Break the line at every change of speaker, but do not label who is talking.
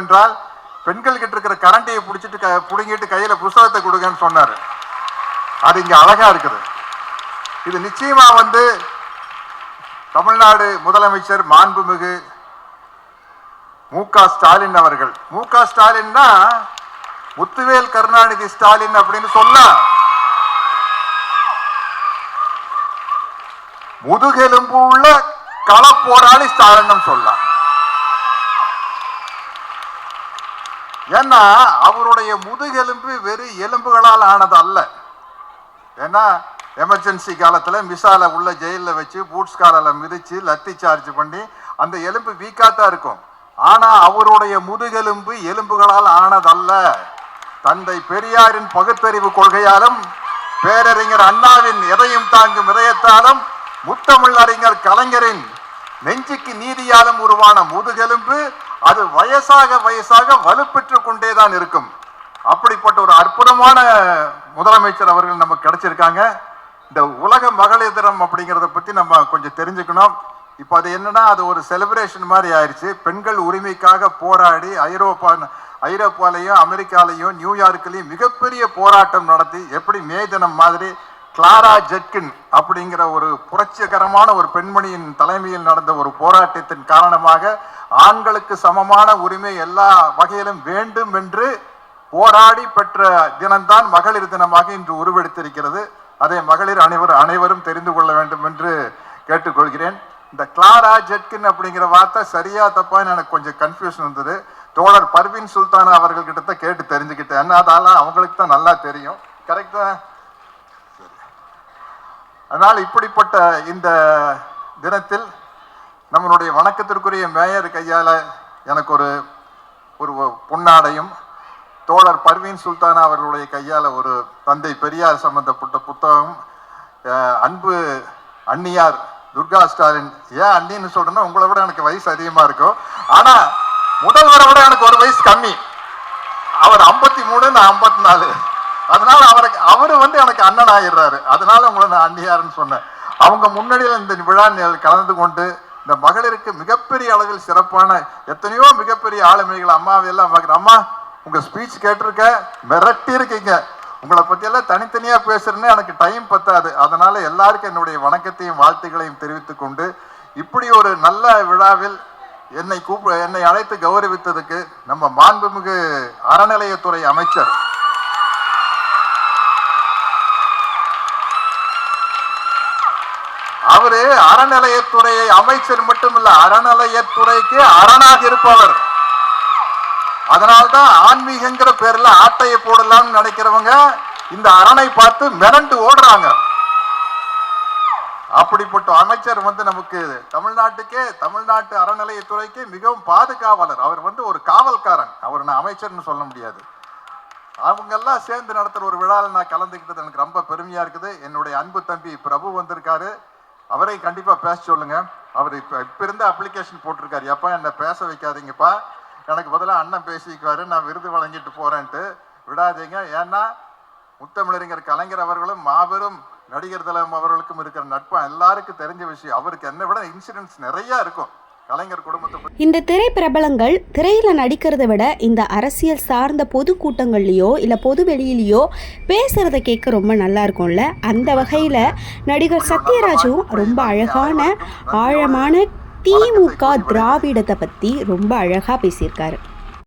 என்றால் பெண்கள் கிட்ட இருக்கிற கரண்டையை பிடிச்சிட்டு பிடுங்கிட்டு புடுங்கிட்டு கையில புஸ்தகத்தை கொடுங்கன்னு சொன்னாரு. அது இங்க அழகா இருக்குது. இது நிச்சயமா வந்து தமிழ்நாடு முதலமைச்சர் மாண்புமிகு மு க ஸ்டாலின் அவர்கள். மு க ஸ்டாலின்னா முத்துவேல் கருணாநிதி ஸ்டாலின் அப்படின்னு சொல்லலாம் முதுகெலும்பு உள்ள களப்போராளி ஸ்டாலின் சொல்லலாம் ஏன்னா அவருடைய முதுகெலும்பு வெறும் எலும்புகளால் ஆனது அல்ல. ஏன்னா எமர்ஜென்சி காலத்தில் மிசால உள்ள ஜெயிலில் வச்சு பூட்ஸ் காலில் மிதிச்சு லத்தி சார்ஜ் பண்ணி அந்த எலும்பு வீக்காக தான் இருக்கும். ஆனால் அவருடைய முதுகெலும்பு எலும்புகளால் ஆனதல்ல தந்தை பெரியாரின் பகுத்தறிவு கொள்கையாலும் பேரறிஞர் அண்ணாவின் எதையும் தாங்கும் இதயத்தாலும் முத்தமிழ் அறிஞர் கலைஞரின் நெஞ்சுக்கு நீதியாலும் உருவான முதுகெலும்பு அது வயசாக வயசாக வலுப்பெற்று கொண்டேதான் இருக்கும். அப்படிப்பட்ட ஒரு அற்புதமான முதலமைச்சர் அவர்கள் நமக்கு கிடைச்சிருக்காங்க. இந்த உலக மகளிர் தினம் அப்படிங்கிறத பத்தி நம்ம கொஞ்சம் தெரிஞ்சுக்கணும். இப்போ அது என்னன்னா அது ஒரு செலிப்ரேஷன் மாதிரி ஆயிடுச்சு பெண்கள் உரிமைக்காக போராடி ஐரோப்பா ஐரோப்பாலையும் அமெரிக்காலையும் நியூயார்க்லையும் மிகப்பெரிய போராட்டம் நடத்தி எப்படி மே தினம் மாதிரி கிளாரா ஜெட்கின் அப்படிங்கிற ஒரு புரட்சிகரமான ஒரு பெண்மணியின் தலைமையில் நடந்த ஒரு போராட்டத்தின் காரணமாக ஆண்களுக்கு சமமான உரிமை எல்லா வகையிலும் வேண்டும் என்று போராடி பெற்ற தினம்தான் மகளிர் தினமாக இன்று உருவெடுத்திருக்கிறது. அதை மகளிர் அனைவரும் அனைவரும் தெரிந்து கொள்ள வேண்டும் என்று கேட்டுக்கொள்கிறேன். இந்த கிளாரா ஜெட்கின் அப்படிங்கிற வார்த்தை சரியா தப்பான்னு எனக்கு கொஞ்சம் கன்ஃபியூஷன் இருந்தது தோழர் பர்வீன் சுல்தான் அவர்கள் கிட்ட தான் கேட்டு தெரிஞ்சுக்கிட்டேன் என்ன அவங்களுக்கு தான் நல்லா தெரியும். கரெக்டா அதனால் இப்படிப்பட்ட இந்த தினத்தில் நம்மளுடைய வணக்கத்திற்குரிய மேயர் கையால் எனக்கு ஒரு ஒரு பொன்னாடையும் தோழர் பர்வீன் சுல்தானா அவர்களுடைய கையால் ஒரு தந்தை பெரியார் சம்பந்தப்பட்ட புத்தகம் அன்பு அன்னியார் துர்கா ஸ்டாலின். ஏன் அண்ணின்னு சொல்றேன்னா உங்களை விட எனக்கு வயசு அதிகமாக இருக்கும் ஆனால் முதல்வரை விட எனக்கு ஒரு வயசு கம்மி. அவர் ஐம்பத்தி மூணு நான் ஐம்பத்தி நாலு. அதனால அவருக்கு அவரு வந்து எனக்கு அண்ணன் ஆயிடுறாரு. அதனால உங்களை நான் அண்ணியாருன்னு சொன்னேன். அவங்க முன்னாடியில் இந்த விழா கலந்து கொண்டு இந்த மகளிருக்கு மிகப்பெரிய அளவில் சிறப்பான எத்தனையோ மிகப்பெரிய ஆளுமைகள் அம்மாவை எல்லாம் பார்க்குறேன் அம்மா உங்கள் ஸ்பீச் கேட்டிருக்க மிரட்டி இருக்கீங்க உங்களை பற்றியெல்லாம் தனித்தனியாக பேசுறேன்னு எனக்கு டைம் பத்தாது. அதனால எல்லாருக்கும் என்னுடைய வணக்கத்தையும் வாழ்த்துக்களையும் தெரிவித்து கொண்டு இப்படி ஒரு நல்ல விழாவில் என்னை கூப்ப என்னை அழைத்து கௌரவித்ததுக்கு நம்ம மாண்புமிகு அறநிலையத்துறை அமைச்சர் அவரு அறநிலையத்துறையை அமைச்சர் மட்டுமல்ல அறநிலையத்துறைக்கு அரணாக இருப்பவர். அதனால்தான் ஆன்மீகங்கிற பேர்ல ஆட்டையை போடலாம்னு நினைக்கிறவங்க இந்த அரணை பார்த்து மிரண்டு ஓடுறாங்க. அப்படிப்பட்ட அமைச்சர் வந்து நமக்கு தமிழ்நாட்டுக்கே தமிழ்நாட்டு அறநிலையத்துறைக்கு மிகவும் பாதுகாவலர். அவர் வந்து ஒரு காவல்காரன். அவர் நான் அமைச்சர்னு சொல்ல முடியாது. அவங்க எல்லாம் சேர்ந்து நடத்துற ஒரு விழாவில் நான் கலந்துக்கிட்டது எனக்கு ரொம்ப பெருமையா இருக்குது. என்னுடைய அன்பு தம்பி பிரபு வந்திருக்காரு. அவரை கண்டிப்பாக பேச சொல்லுங்க. அவர் இப்போ இப்போ இருந்த அப்ளிகேஷன் போட்டிருக்காரு. எப்பா என்னை பேச வைக்காதீங்கப்பா. எனக்கு பதிலாக அண்ணன் பேசிக்குவாரு. நான் விருது வழங்கிட்டு போகிறேன்ட்டு விடாதீங்க. ஏன்னா முத்தமிழறிஞர் கலைஞர் அவர்களும் மாபெரும் நடிகர் தலம் அவர்களுக்கும் இருக்கிற நட்பு எல்லாருக்கும் தெரிஞ்ச விஷயம். அவருக்கு என்னை விட இன்சிடென்ட்ஸ் நிறையா இருக்கும்.
இந்த திரை பிரபலங்கள் திரையில் நடிக்கிறத விட இந்த அரசியல் சார்ந்த பொது கூட்டங்கள்லையோ இல்லை பொது வெளியிலையோ பேசுகிறத கேட்க ரொம்ப நல்லா இருக்கும்ல. அந்த வகையில் நடிகர் சத்யராஜும் ரொம்ப அழகான ஆழமான திமுக திராவிடத்தை பற்றி ரொம்ப அழகாக பேசியிருக்காரு.